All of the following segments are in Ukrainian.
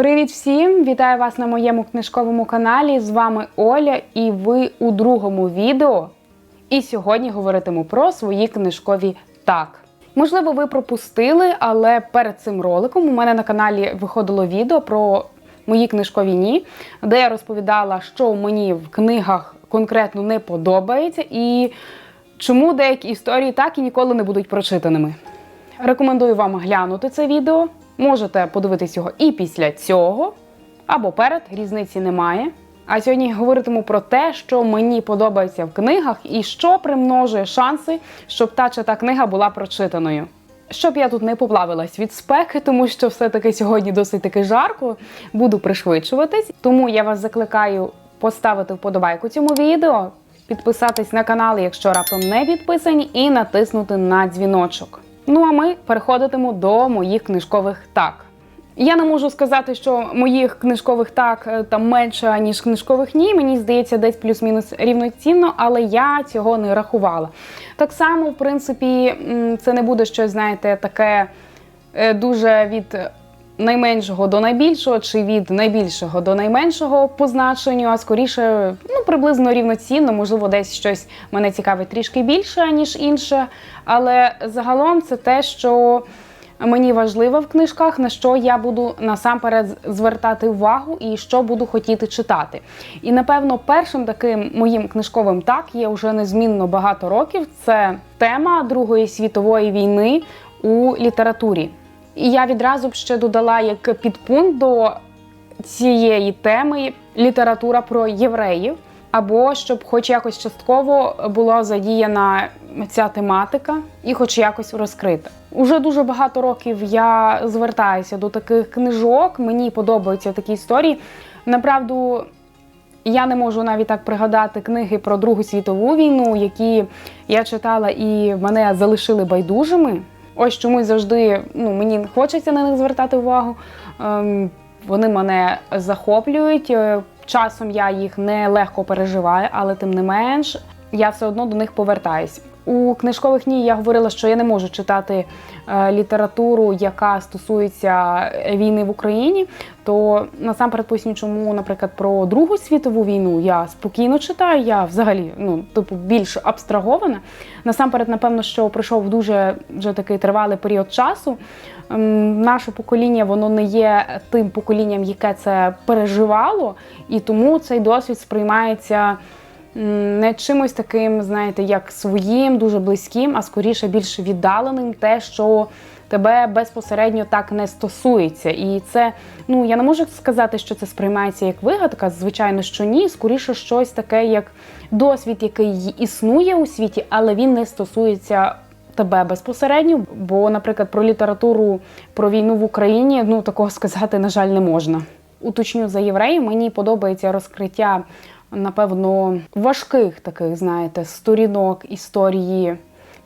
Привіт всім! Вітаю вас на моєму книжковому каналі. З вами Оля, і ви у другому відео. І сьогодні говоритиму про свої книжкові так. Можливо, ви пропустили, але перед цим роликом у мене на каналі виходило відео про мої книжкові ні, де я розповідала, що мені в книгах конкретно не подобається, і чому деякі історії так і ніколи не будуть прочитаними. Рекомендую вам глянути це відео. Можете подивитись його і після цього, або перед, різниці немає. А сьогодні говоритиму про те, що мені подобається в книгах, і що примножує шанси, щоб та чи та книга була прочитаною. Щоб я тут не поплавилась від спеки, тому що все-таки сьогодні досить таки жарко, буду пришвидшуватись. Тому я вас закликаю поставити вподобайку цьому відео, підписатись на канал, якщо раптом не підписані, і натиснути на дзвіночок. Ну а ми переходитимо до моїх книжкових так. Я не можу сказати, що моїх книжкових так е, там менше, ніж книжкових ні. Мені здається, десь плюс-мінус рівноцінно, але я цього не рахувала. Так само, в принципі, це не буде щось, знаєте, таке е, дуже від найменшого до найбільшого, чи від найбільшого до найменшого по значенню, а скоріше, ну, приблизно рівноцінно, можливо, десь щось мене цікавить трішки більше, ніж інше. Але загалом це те, що мені важливо в книжках, на що я буду насамперед звертати увагу і що буду хотіти читати. І напевно, першим таким моїм книжковим так є вже незмінно багато років. Це тема Другої світової війни у літературі. І я відразу б ще додала як підпункт до цієї теми література про євреїв, або щоб, хоч якось частково, була задіяна ця тематика і, хоч якось розкрита. Уже дуже багато років я звертаюся до таких книжок. Мені подобаються такі історії. Направду. Я не можу навіть так пригадати книги про Другу світову війну, які я читала і мене залишили байдужими. Ось чомусь завжди ну, мені хочеться на них звертати увагу. Ем, вони мене захоплюють. Е, Часом я їх не легко переживаю, але тим не менш я все одно до них повертаюсь. У книжкових ні я говорила, що я не можу читати е, літературу, яка стосується війни в Україні. То насамперед поясню, чому, наприклад, про Другу світову війну я спокійно читаю. Я взагалі ну типу більш абстрагована. Насамперед, напевно, що пройшов дуже вже такий тривалий період часу. Наше покоління воно не є тим поколінням, яке це переживало, і тому цей досвід сприймається не чимось таким, знаєте, як своїм, дуже близьким, а скоріше більш віддаленим, те, що тебе безпосередньо так не стосується. І це, ну я не можу сказати, що це сприймається як вигадка. Звичайно, що ні. Скоріше щось таке, як досвід, який існує у світі, але він не стосується. Тебе безпосередньо, бо, наприклад, про літературу про війну в Україні ну такого сказати, на жаль, не можна. Уточню за євреїв, мені подобається розкриття, напевно, важких таких, знаєте, сторінок історії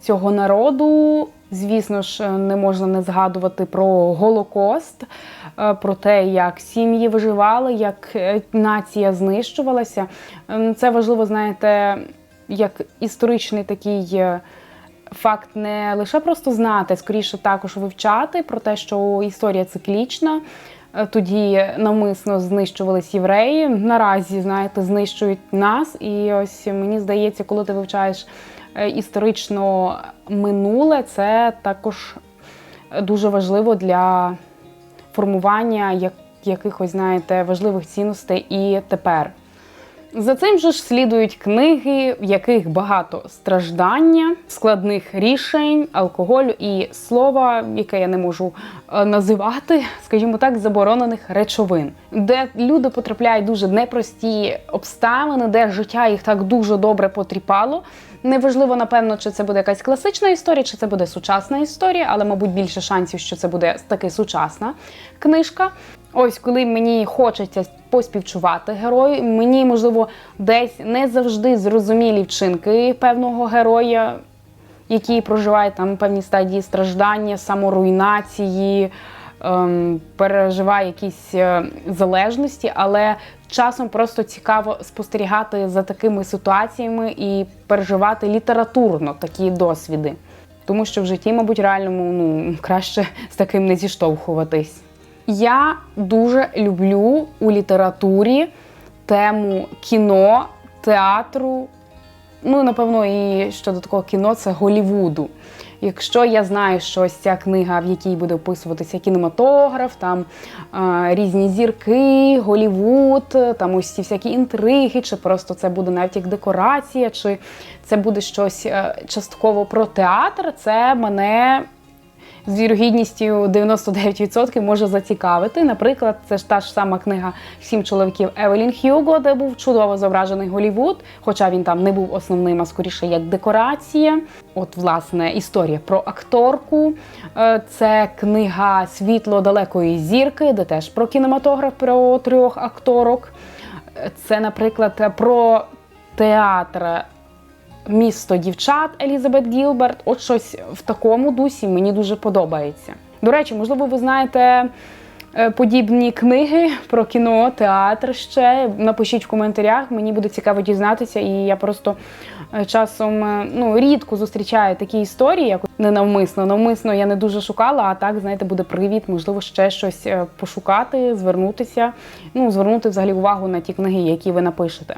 цього народу. Звісно ж, не можна не згадувати про Голокост, е, про те, як сім'ї виживали, як е, нація знищувалася. Ем, Це важливо, знаєте, як історичний такий. е, Факт не лише просто знати, скоріше також вивчати про те, що історія циклічна. Е, Тоді навмисно знищувались євреї. Наразі, знаєте, знищують нас. І ось мені здається, коли ти вивчаєш е, історично минуле, це також дуже важливо для формування як- якихось, знаєте, важливих цінностей і тепер. За цим же ж слідують книги, в яких багато страждання, складних рішень, алкоголю і слова, яке я не можу е, називати, скажімо так, заборонених речовин, де люди потрапляють дуже непрості обставини, де життя їх так дуже добре потріпало. Неважливо, напевно, чи це буде якась класична історія, чи це буде сучасна історія, але, мабуть, більше шансів, що це буде таки сучасна книжка. Ось коли мені хочеться поспівчувати герою, мені можливо десь не завжди зрозумілі вчинки певного героя, який проживає там певні стадії страждання, саморуйнації, ем, переживає якісь е, залежності, але часом просто цікаво спостерігати за такими ситуаціями і переживати літературно такі досвіди. Тому що в житті, мабуть, реальному ну, краще з таким не зіштовхуватись. Я дуже люблю у літературі тему кіно, театру. Ну, напевно, і щодо такого кіно це Голівуду. Якщо я знаю, що ось ця книга, в якій буде описуватися кінематограф, там е, різні зірки, Голівуд, там ось ці всякі інтриги, чи просто це буде навіть як декорація, чи це буде щось е, частково про театр, це мене з вірогідністю 99% може зацікавити. Наприклад, це ж та ж сама книга Сім чоловіків Евелін Хьюго, де був чудово зображений Голівуд, хоча він там не був основним, а скоріше як декорація. От, власне, історія про акторку. Е, Це книга Світло далекої зірки, де теж про кінематограф про трьох акторок. Е, Це, наприклад, про театр Місто дівчат Елізабет Гілберт. От щось в такому дусі мені дуже подобається. До речі, можливо, ви знаєте е, подібні книги про кіно, театр ще. Напишіть в коментарях, мені буде цікаво дізнатися, і я просто е, часом е, ну, рідко зустрічаю такі історії, як ненавмисно. Навмисно я не дуже шукала, а так, знаєте, буде привід, можливо, ще щось пошукати, звернутися, ну, звернути взагалі увагу на ті книги, які ви напишете.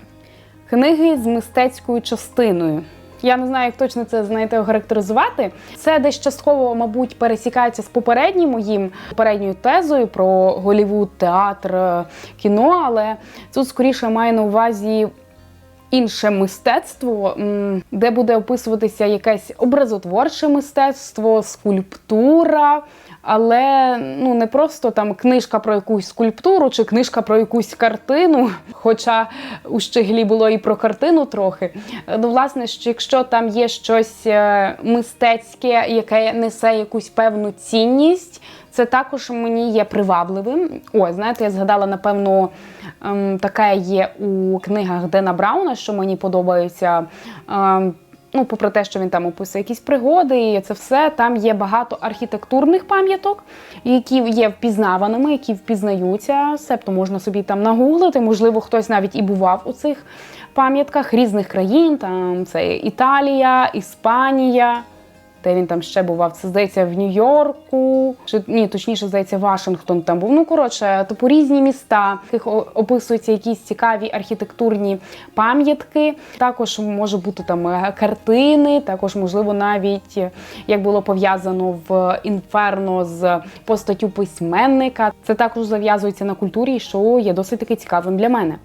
Книги з мистецькою частиною. Я не знаю, як точно це знаєте охарактеризувати. Це десь частково, мабуть, пересікається з попереднім моїм попередньою тезою про Голівуд, театр, кіно, але тут скоріше маю на увазі. Інше мистецтво, де буде описуватися якесь образотворче мистецтво, скульптура, але ну не просто там книжка про якусь скульптуру чи книжка про якусь картину. Хоча у Щеглі було і про картину трохи. Ну, власне, що якщо там є щось е, мистецьке, яке несе якусь певну цінність, це також мені є привабливим. О, знаєте, я згадала, напевно, ем, таке є у книгах Дена Брауна, що мені подобається. Ем, Ну, попри те, що він там описує якісь пригоди, і це все там є багато архітектурних пам'яток, які є впізнаваними, які впізнаються. Себто можна собі там нагуглити. Можливо, хтось навіть і бував у цих пам'ятках різних країн. Там це Італія, Іспанія. Де він там ще бував? Це здається в Нью-Йорку, чи ні, точніше, здається, Вашингтон там був. Ну коротше, типу різні міста, в яких описуються якісь цікаві архітектурні пам'ятки. Також може бути там е, картини, також можливо навіть е, як було пов'язано в інферно з постаттю письменника. Це також зав'язується на культурі, що є досить таки цікавим для мене.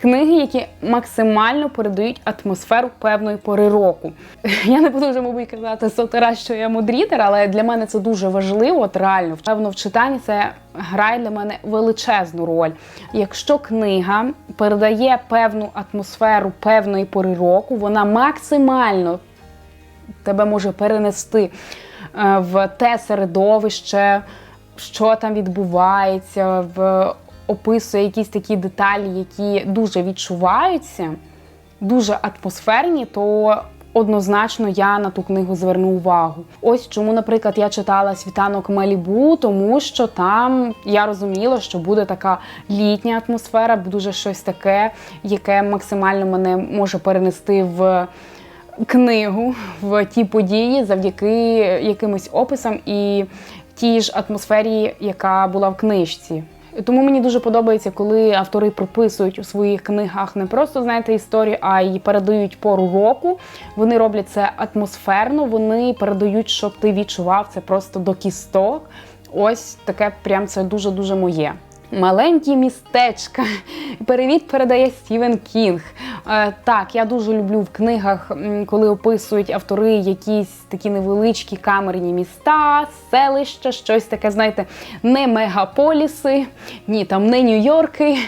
Книги, які максимально передають атмосферу певної пори року. Я не буду вже, мабуть, казати сотий раз, що я мудрітер, але для мене це дуже важливо. От реально, певно, в читанні це грає для мене величезну роль. Якщо книга передає певну атмосферу певної пори року, вона максимально тебе може перенести е, в те середовище, що там відбувається, в описує якісь такі деталі, які дуже відчуваються, дуже атмосферні, то однозначно я на ту книгу зверну увагу. Ось чому, наприклад, я читала світанок Малібу, тому що там я розуміла, що буде така літня атмосфера, дуже щось таке, яке максимально мене може перенести в книгу в ті події завдяки якимось описам і тій ж атмосфері, яка була в книжці. Тому мені дуже подобається, коли автори прописують у своїх книгах не просто знаєте історію, а й передають пору року. Вони роблять це атмосферно, вони передають, щоб ти відчував це просто до кісток. Ось таке прям це дуже дуже моє. Маленькі містечка. Привіт передає Стівен Кінг. Е, так, я дуже люблю в книгах, коли описують автори якісь такі невеличкі камерні міста, селища, щось таке, знаєте, не мегаполіси, ні, там не Нью-Йорки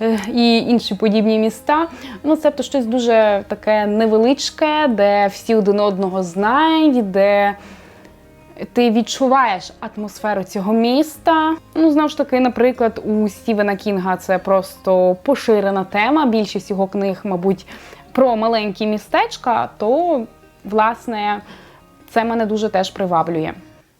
е, і інші подібні міста. Ну, це щось дуже таке невеличке, де всі один одного знають, де ти відчуваєш атмосферу цього міста. Ну, знову ж таки, наприклад, у Стівена Кінга це просто поширена тема. Більшість його книг, мабуть, про маленькі містечка, то, власне, це мене дуже теж приваблює.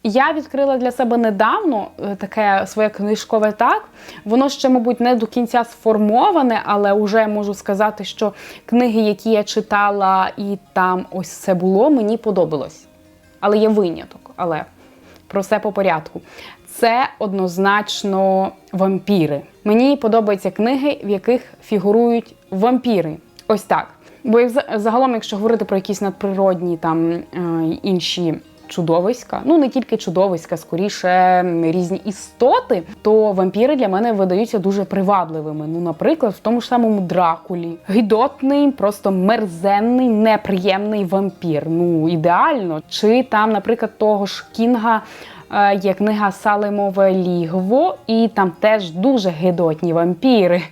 Я відкрила для себе недавно е, таке своє книжкове так. Воно ще, мабуть, не до кінця сформоване, але вже можу сказати, що книги, які я читала, і там ось це було, мені подобалось. Але є виняток, але про все по порядку. це однозначно вампіри. Мені подобаються книги, в яких фігурують вампіри. Ось так. Бо загалом, якщо говорити про якісь надприродні там е, інші чудовиська, ну не тільки чудовиська, скоріше різні істоти, то вампіри для мене видаються дуже привабливими. Ну, наприклад, в тому ж самому Дракулі. гідотний, просто мерзенний, неприємний вампір. Ну, ідеально. Чи там, наприклад, того ж Кінга. Е, Є книга Салимове лігво, і там теж дуже гидотні вампіри.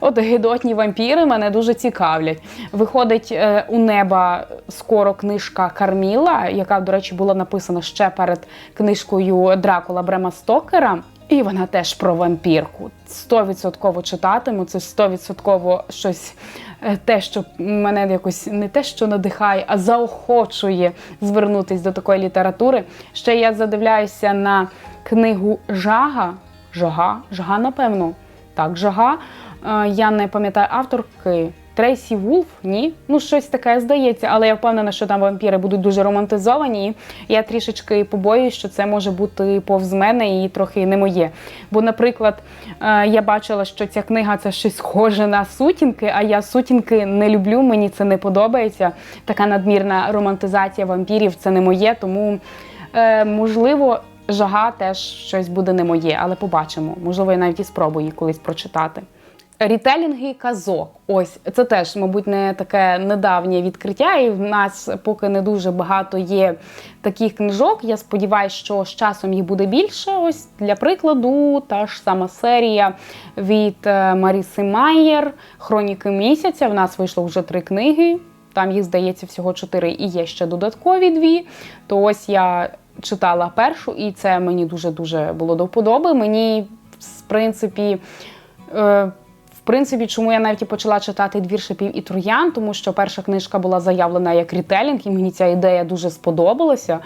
От гидотні вампіри мене дуже цікавлять. Виходить е, у неба скоро книжка Карміла, яка, до речі, була написана ще перед книжкою Дракула Брема Стокера. І вона теж про вампірку. Стовідсотково читатиму. Це стовідсотково щось е, те, що мене якось не те, що надихає, а заохочує звернутись до такої літератури. Ще я задивляюся на книгу Жага. Жага, Жага, напевно. Так, Жага. Е, Я не пам'ятаю авторки. Трейсі Вулф, ні, ну щось таке здається, але я впевнена, що там вампіри будуть дуже романтизовані. Я трішечки побоююсь, що це може бути повз мене і трохи не моє. Бо, наприклад, е, я бачила, що ця книга це щось схоже на сутінки, а я сутінки не люблю, мені це не подобається. Така надмірна романтизація вампірів це не моє, тому е, можливо. Жага теж щось буде не моє, але побачимо. Можливо, я навіть і спробую її колись прочитати. Рітелінги казок. Ось це теж, мабуть, не таке недавнє відкриття, і в нас поки не дуже багато є таких книжок. Я сподіваюся, що з часом їх буде більше. Ось для прикладу, та ж сама серія від е, Маріси Майєр Хроніки місяця. В нас вийшло вже три книги. Там їх здається всього чотири, і є ще додаткові дві. То ось я читала першу, і це мені дуже дуже було до вподоби. Мені, в принципі. Принципі, чому я навіть почала читати двір шипів і троян, тому що перша книжка була заявлена як рітелінг, і мені ця ідея дуже сподобалася.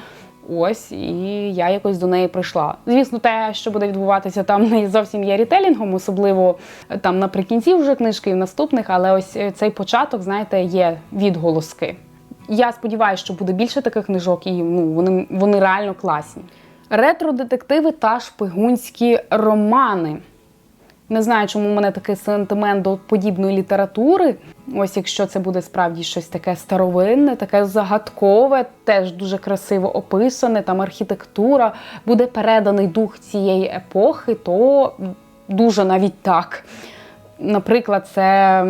Ось, і я якось до неї прийшла. Звісно, те, що буде відбуватися там, не зовсім є рітелінгом, особливо е, там наприкінці вже книжки і в наступних, але ось е, цей початок, знаєте, є відголоски. Я сподіваюся, що буде більше таких книжок, і ну, вони, вони реально класні. Ретро-детективи та шпигунські романи. Не знаю, чому в мене такий сентимент до подібної літератури. Ось якщо це буде справді щось таке старовинне, таке загадкове, теж дуже красиво описане, там архітектура, буде переданий дух цієї епохи, то дуже навіть так. Наприклад, це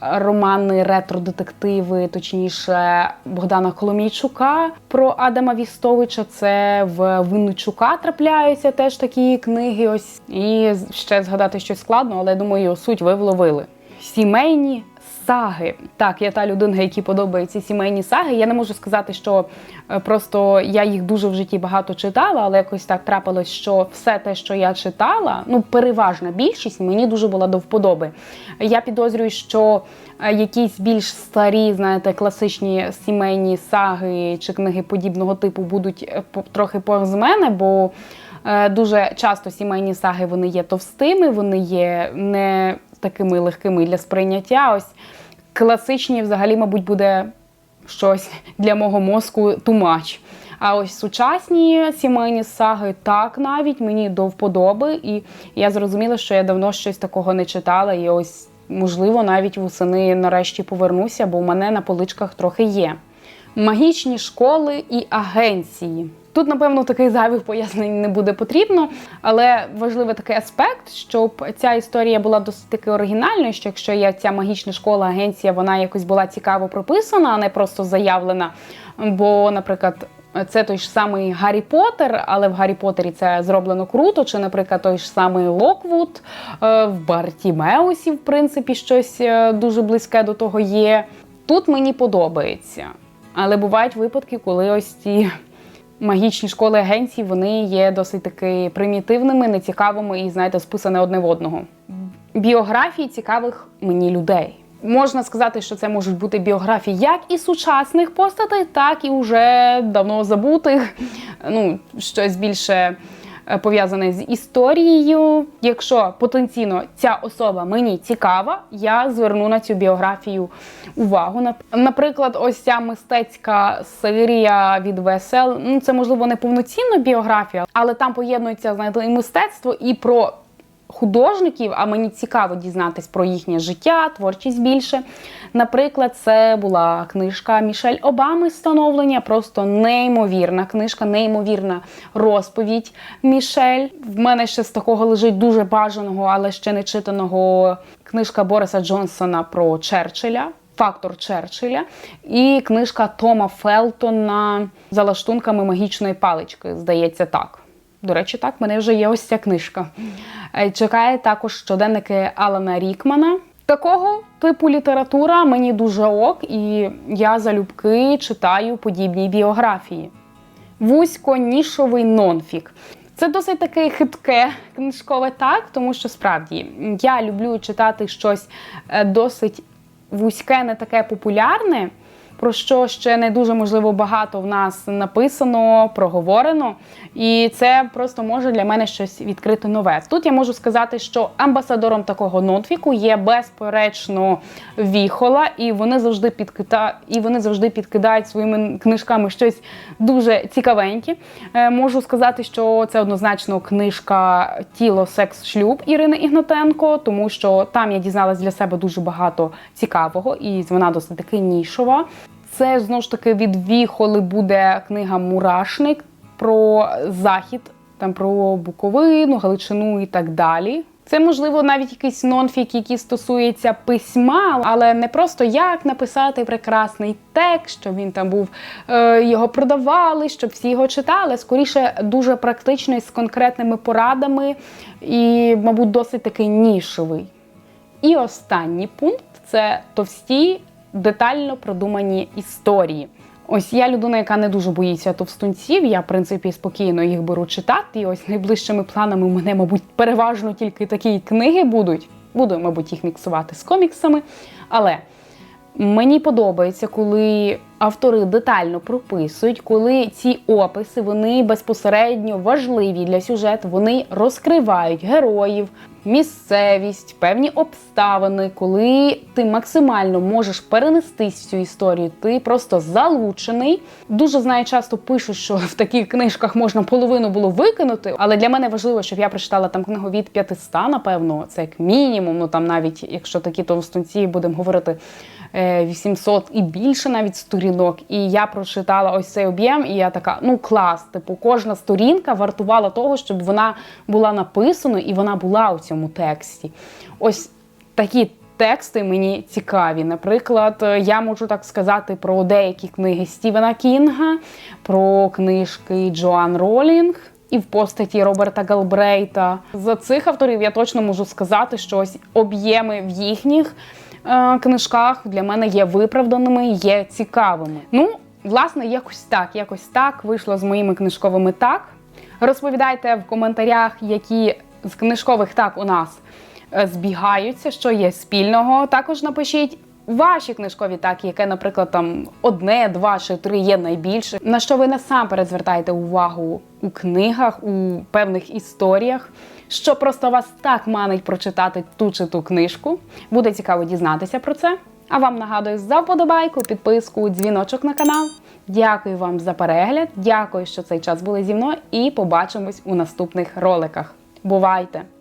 романи ретро-детективи, точніше Богдана Коломійчука про Адама Вістовича. Це в Винничука трапляються теж такі книги. Ось і ще згадати щось складно, але я думаю, суть ви вловили. Сімейні саги. Так, я та людина, якій подобаються сімейні саги. Я не можу сказати, що е, просто я їх дуже в житті багато читала, але якось так трапилось, що все те, що я читала, ну переважна більшість мені дуже була до вподоби. Я підозрюю, що е, якісь більш старі, знаєте, класичні сімейні саги чи книги подібного типу будуть е, трохи повз мене, бо дуже часто сімейні саги вони є товстими, вони є не такими легкими для сприйняття. Ось класичні, взагалі, мабуть, буде щось для мого мозку тумач. А ось сучасні сімейні саги так навіть мені до вподоби, і я зрозуміла, що я давно щось такого не читала. І ось, можливо, навіть восени нарешті повернуся, бо у мене на поличках трохи є. Магічні школи і агенції. Тут, напевно, таких зайвих пояснень не буде потрібно, але важливий такий аспект, щоб ця історія була досить таки оригінальною, що якщо є ця магічна школа, агенція, вона якось була цікаво прописана, а не просто заявлена. Бо, наприклад, це той ж самий Гаррі Поттер, але в Гаррі Поттері це зроблено круто. Чи, наприклад, той ж самий Локвуд е, в Бартімеусі, в принципі, щось е, дуже близьке до того є. Тут мені подобається. Але бувають випадки, коли ось ці магічні школи агенції вони є досить таки примітивними, нецікавими і, знаєте, списане одне в одного. Біографії цікавих мені людей. Можна сказати, що це можуть бути біографії як і сучасних постатей, так і вже давно забутих. Ну, щось більше пов'язане з історією. Якщо потенційно ця особа мені цікава, я зверну на цю біографію увагу. Нап- Наприклад, ось ця мистецька серія від ВСЛ. Ну, це можливо не повноцінна біографія, але там поєднується знаєте, і мистецтво, і про художників, а мені цікаво дізнатись про їхнє життя, творчість більше. Наприклад, це була книжка Мішель Обами Становлення, просто неймовірна книжка, неймовірна розповідь Мішель. В мене ще з такого лежить дуже бажаного, але ще не читаного книжка Бориса Джонсона про Черчилля. Фактор Черчилля і книжка Тома Фелтона за лаштунками магічної палички. Здається, так. До речі, так, в мене вже є ось ця книжка. Е, Чекає також щоденники Алана Рікмана. Такого типу література мені дуже ок, і я залюбки читаю подібні біографії. Вузько-нішовий нонфік. Це досить таке хитке книжкове так, тому що справді я люблю читати щось е, досить вузьке, не таке популярне, про що ще не дуже можливо багато в нас написано, проговорено. І це просто може для мене щось відкрити нове. Тут я можу сказати, що амбасадором такого нонфіку є безперечно віхола, і вони завжди підкида... і вони завжди підкидають своїми книжками щось дуже цікавеньке. Е, Можу сказати, що це однозначно книжка Тіло, секс, шлюб Ірини Ігнатенко, тому що там я дізналась для себе дуже багато цікавого, і вона досить таки нішова. Це знову ж таки від Віхоли буде книга Мурашник про захід, там про Буковину, Галичину і так далі. Це можливо навіть якийсь нонфік, який стосується письма, але не просто як написати прекрасний текст, щоб він там був, е, його продавали, щоб всі його читали. Скоріше дуже практичний з конкретними порадами і, мабуть, досить такий нішевий. І останній пункт це товсті, детально продумані історії. Ось я людина, яка не дуже боїться товстунців. Я, в принципі, спокійно їх беру читати. І ось найближчими планами у мене, мабуть, переважно тільки такі книги будуть. Буду, мабуть, їх міксувати з коміксами. Але мені подобається, коли автори детально прописують, коли ці описи вони безпосередньо важливі для сюжету, вони розкривають героїв, місцевість, певні обставини, коли ти максимально можеш перенестись в цю історію, ти просто залучений. Дуже знаю, часто пишуть, що в таких книжках можна половину було викинути, але для мене важливо, щоб я прочитала там книгу від 500, напевно, це як мінімум. Ну там навіть якщо такі товстунці будемо говорити. Е, 800 і більше навіть сторінок, і я прочитала ось цей об'єм, і я така, ну клас, типу, кожна сторінка вартувала того, щоб вона була написана і вона була у цьому тексті. Ось такі тексти мені цікаві. Наприклад, е, я можу так сказати про деякі книги Стівена Кінга, про книжки Джоан Ролінг. І в постаті Роберта Галбрейта за цих авторів я точно можу сказати, що ось об'єми в їхніх е, книжках для мене є виправданими, є цікавими. Ну, власне, якось так, якось так вийшло з моїми книжковими так. Розповідайте в коментарях, які з книжкових так у нас е, збігаються, що є спільного. Також напишіть. Ваші книжкові так, яке, наприклад, там одне, два чи три є найбільше. На що ви насамперед звертаєте увагу у книгах, у певних історіях, що просто вас так манить прочитати ту чи ту книжку. Буде цікаво дізнатися про це. А вам нагадую за вподобайку, підписку, дзвіночок на канал. Дякую вам за перегляд. Дякую, що цей час були зі мною, і побачимось у наступних роликах. Бувайте!